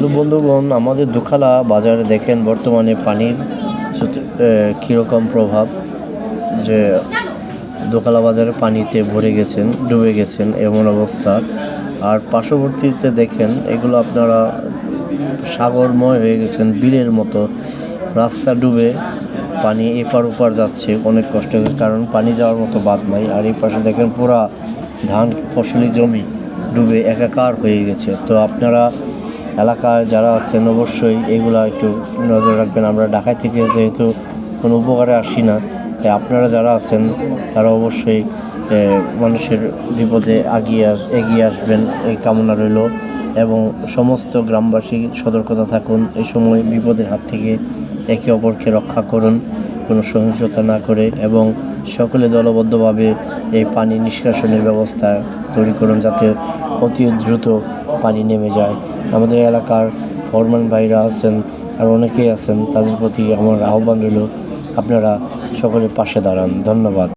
Hello বন্ধুগণ, আমাদের দুখালা বাজারে দেখেন বর্তমানে পানির কীরকম প্রভাব, যে দোকালা বাজারে পানিতে ভরে গেছেন, ডুবে গেছেন এমন অবস্থা। আর পার্শ্ববর্তীতে দেখেন, এগুলো আপনারা সাগরময় হয়ে গেছেন, বিলের মতো। রাস্তা ডুবে পানি এপার ওপার যাচ্ছে অনেক কষ্ট করে, কারণ পানি যাওয়ার মতো বাদ নাই। আর এই পাশে দেখেন পুরা ধান ফসলি জমি ডুবে একাকার হয়ে গেছে। তো আপনারা এলাকায় যারা আছেন অবশ্যই এগুলা একটু নজর রাখবেন। আমরা ঢাকায় থেকে যেহেতু কোনো উপকারে আসি না, তাই আপনারা যারা আছেন, তারা অবশ্যই মানুষের বিপদে আগিয়ে এগিয়ে আসবেন, এই কামনা রইল। এবং সমস্ত গ্রামবাসী সতর্কতা থাকুন, এই সময় বিপদের হাত থেকে একে অপরকে রক্ষা করুন, কোনো সহিংসতা না করে, এবং সকলে দলবদ্ধভাবে এই পানি নিষ্কাশনের ব্যবস্থা তৈরি করুন, যাতে অতি দ্রুত পানি নেমে যায়। আমাদের এলাকার ফরমান ভাইরা আছেন আর অনেকেই আছেন, তাদের প্রতি আমার আহ্বান রইল, আপনারা সকলে পাশে দাঁড়ান। ধন্যবাদ।